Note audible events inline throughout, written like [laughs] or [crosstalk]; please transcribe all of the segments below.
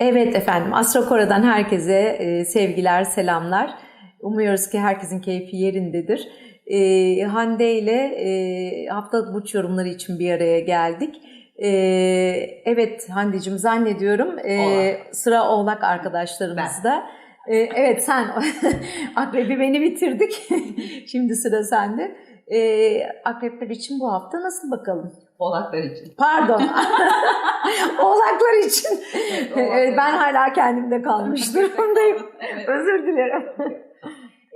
Evet efendim, Astrokora'dan herkese e, sevgiler, selamlar. Umuyoruz ki herkesin keyfi yerindedir. E, Hande ile e, hafta burç yorumları için bir araya geldik. E, evet Hande'cim zannediyorum e, Oğlak. sıra Oğlak arkadaşlarımızda. E, evet sen [laughs] Akrebi beni bitirdik. [laughs] Şimdi sıra sende. E, akrepler için bu hafta nasıl bakalım? Oğlaklar için. Pardon. [laughs] [laughs] Oğlaklar için. Evet, oğlaklar Evet, ben hala kendimde kalmış durumdayım. evet. Özür dilerim. [laughs]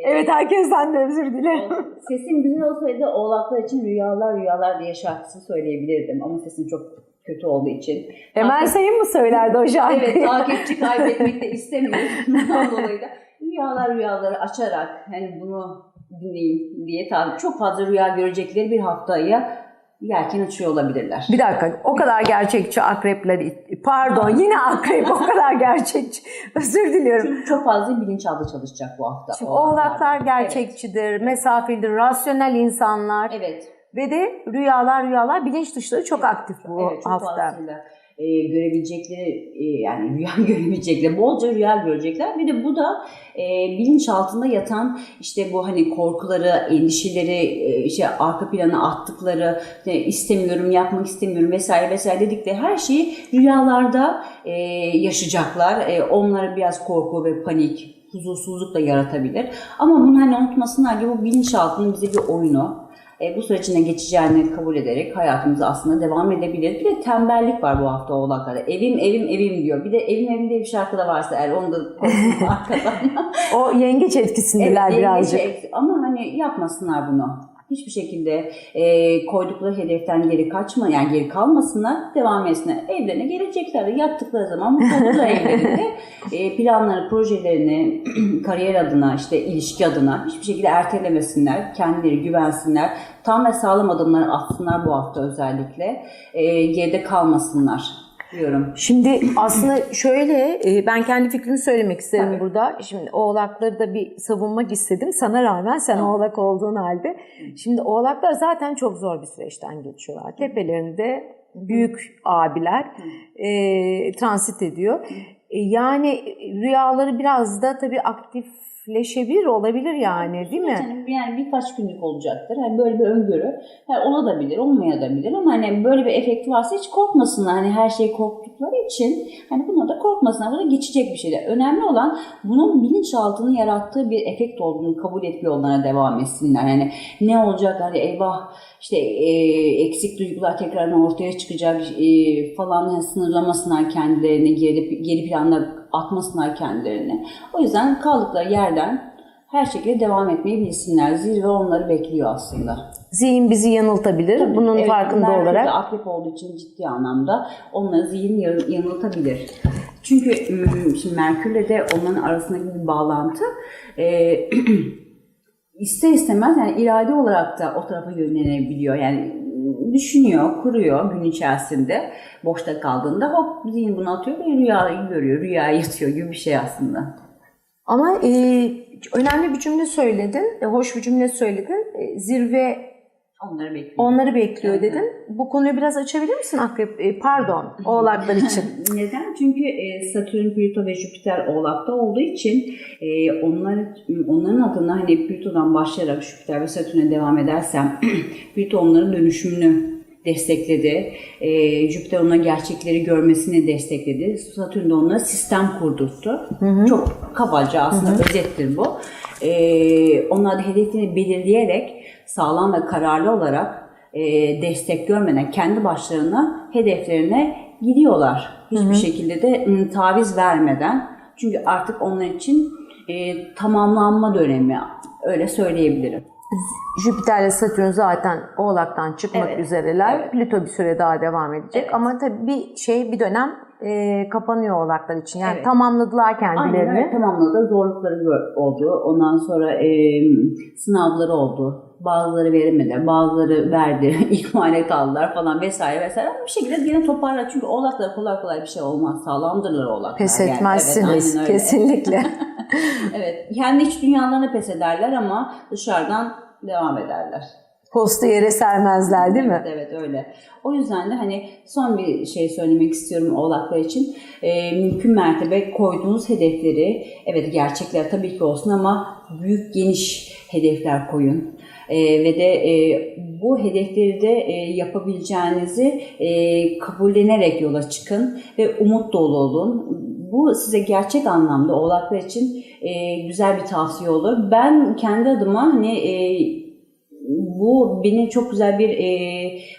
Evet herkesten de özür dilerim. Sesim güzel olsaydı oğlaklar için rüyalar rüyalar diye şarkısını söyleyebilirdim. Ama sesim çok kötü olduğu için. Emel Sayın mı söylerdi o şarkıyı? Evet takipçi kaybetmek de istemiyorum. Bundan dolayı da rüyalar rüyaları açarak hani bunu dinleyin diye tabii çok fazla rüya görecekleri bir haftaya yelken açıyor olabilirler. Bir dakika o kadar gerçekçi akrepler pardon yine akrep o kadar gerçekçi [laughs] özür diliyorum. Çünkü çok fazla bilinçaltı çalışacak bu hafta. Şimdi oğlaklar gerçekçidir, mesafelidir, rasyonel insanlar Evet. ve de rüyalar rüyalar bilinç dışları çok aktif bu evet, çok hafta. fazlasıyla e, görebilecekleri e, yani rüya [laughs] görebilecekler, bolca rüya görecekler. Bir de bu da e, bilinç altında yatan işte bu hani korkuları, endişeleri, e, işte arka plana attıkları, işte istemiyorum, yapmak istemiyorum vesaire vesaire dedikleri her şeyi rüyalarda e, yaşayacaklar. E, onlara biraz korku ve panik, huzursuzluk da yaratabilir. Ama bunu hani unutmasınlar ki bu bilinçaltının bize bir oyunu. E, bu sürecine geçeceğini kabul ederek hayatımıza aslında devam edebilir. Bir de tembellik var bu hafta oğlaklarda. Evim evim evim diyor. Bir de evim evim diye bir şarkı da varsa eğer onu da [laughs] arkadan. O yengeç etkisindeler Evet, birazcık. dengesi- Ama hani yapmasınlar bunu. Hiçbir şekilde e, koydukları hedeften geri kaçma, yani geri kalmasınlar, devam etsinler. Evlerine gelecekler. Yattıkları zaman mutlu olurlar evlerinde. [laughs] E, planları, projelerini, [clears throat] kariyer adına, işte ilişki adına hiçbir şekilde ertelemesinler. Kendileri güvensinler. Tam ve sağlam adımları atsınlar bu hafta özellikle. E, geride kalmasınlar diyorum. Şimdi aslında şöyle e, ben kendi fikrimi söylemek isterim Tabii. burada. Şimdi oğlakları da bir savunmak istedim. Sana rağmen sen Tamam. oğlak olduğun halde. Şimdi oğlaklar zaten çok zor bir süreçten geçiyorlar. Tepelerinde büyük abiler e, transit ediyor. E, yani rüyaları biraz da tabii aktifleşebilir olabilir yani değil mi? Yani, yani birkaç günlük olacaktır. Hani böyle bir öngörü. Yani olabilir, olmayabilir ama hani böyle bir efekt varsa hiç korkmasınlar. Hani her şey korktukları için hani buna Bu da geçecek bir şeyler. Önemli olan bunun bilinçaltının yarattığı bir efekt olduğunu kabul etme yollarına devam etsinler. Yani ne olacak hani eyvah işte e, eksik duygular tekrardan ortaya çıkacak e, falan yani sınırlamasınlar kendilerini, geri, geri planda atmasınlar kendilerini. O yüzden kaldıkları yerden her şekilde devam etmeyi bilsinler. Zirve onları bekliyor aslında. Zihin bizi yanıltabilir. Bunun Evet, farkında olarak. akrep olduğu için ciddi anlamda onları zihin yan- yanıltabilir. Çünkü ım, şimdi Merkür'le de onların arasındaki bir bağlantı e, [clears throat] ister istemez yani irade olarak da o tarafa yönlenebiliyor. Yani düşünüyor, kuruyor gün içerisinde boşta kaldığında hop zihin bunu atıyor ve rüyayı görüyor, rüya yatıyor gibi bir şey aslında. Ama e, önemli bir cümle söyledin, e, hoş bir cümle söyledin. E, zirve Onları bekliyor. onları bekliyor Evet. dedin. Bu konuyu biraz açabilir misin Akrep? E, pardon, [laughs] oğlaklar için. [laughs] Neden? Çünkü e, Satürn, Plüto ve Jüpiter Oğlak'ta olduğu için e, onlar, onların adına hani Plüto'dan başlayarak Jüpiter ve Satürn'e devam edersem [clears throat] Plüto onların dönüşümünü destekledi. E, Jüpiter ona gerçekleri görmesini destekledi. Satürn de onlara sistem kurdurttu. Çok kabaca aslında özettir bu. E, onlar da hedefini belirleyerek sağlam ve kararlı olarak e, destek görmeden kendi başlarına hedeflerine gidiyorlar. Hiçbir şekilde de ım, taviz vermeden. Çünkü artık onlar için e, tamamlanma dönemi öyle söyleyebilirim. Jüpiter ile Satürn zaten Oğlak'tan çıkmak Evet, üzereler. evet. Plüto bir süre daha devam edecek. Evet. Ama tabii bir şey bir dönem e, kapanıyor Oğlaklar için. Yani Evet. tamamladılar Aynen kendilerini. öyle tamamladı. Zorlukları oldu. Ondan sonra e, sınavları oldu. Bazıları veremedi, bazıları verdi, [laughs] ihmale kaldılar falan vesaire vesaire. Ama bir şekilde yine toparlar. Çünkü oğlaklar kolay kolay bir şey olmaz. Sağlamdırlar oğlaklar. Pes Yani evet, etmezsiniz aynen öyle. kesinlikle. [laughs] Evet, kendi iç dünyalarına pes ederler ama dışarıdan devam ederler. Postu yere sermezler değil mi? Evet, evet öyle. O yüzden de hani son bir şey söylemek istiyorum oğlaklar için. Ee, mümkün mertebe koyduğunuz hedefleri, evet gerçekler tabii ki olsun ama büyük geniş hedefler koyun. Ee, ve de e, bu hedefleri de e, yapabileceğinizi e, kabullenerek yola çıkın ve umut dolu olun. Bu size gerçek anlamda oğlaklar için e, güzel bir tavsiye olur. Ben kendi adıma hani e, bu beni çok güzel bir e,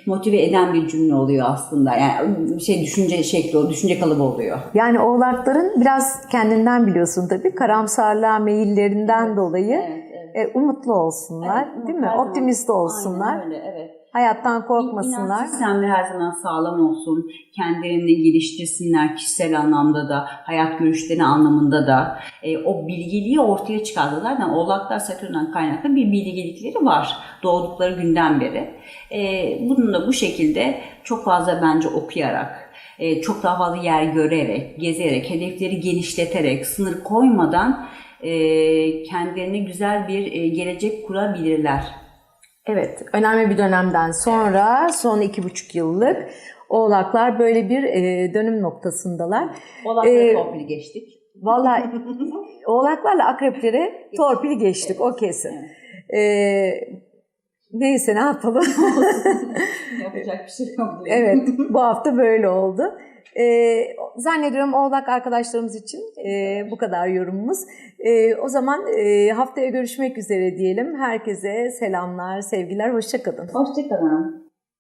motive eden bir cümle oluyor aslında. Yani şey düşünce şekli, düşünce kalıbı oluyor. Yani oğlakların biraz kendinden biliyorsun tabii karamsarlığa meyillerinden dolayı Evet, evet. e, umutlu olsunlar Evet, değil mi? Optimist olsunlar. Aynen öyle, evet. Hayattan korkmasınlar. İnanç sistemleri her zaman sağlam olsun. Kendilerini geliştirsinler kişisel anlamda da, hayat görüşleri anlamında da. E, o bilgiliği ortaya çıkardı. Zaten oğlaklar Satürn'den kaynaklı bir bilgelikleri var. Doğdukları günden beri. E, bunu da bu şekilde çok fazla bence okuyarak, e, çok daha fazla yer görerek, gezerek, hedefleri genişleterek, sınır koymadan e, kendilerine güzel bir e, gelecek kurabilirler. Evet, önemli bir dönemden sonra son iki buçuk yıllık oğlaklar böyle bir e, dönüm noktasındalar. Oğlakları Ee, torpili geçtik. Vallahi [laughs] oğlaklarla akreplere torpil geçtik o kesin. Evet. E, neyse ne yapalım. [laughs] [laughs] Yapacak bir şey yok. evet, bu [laughs] hafta böyle oldu. E, zannediyorum oğlak arkadaşlarımız için e, bu kadar yorumumuz. E, o zaman e, haftaya görüşmek üzere diyelim. Herkese selamlar, sevgiler, hoşçakalın. Hoşçakalın.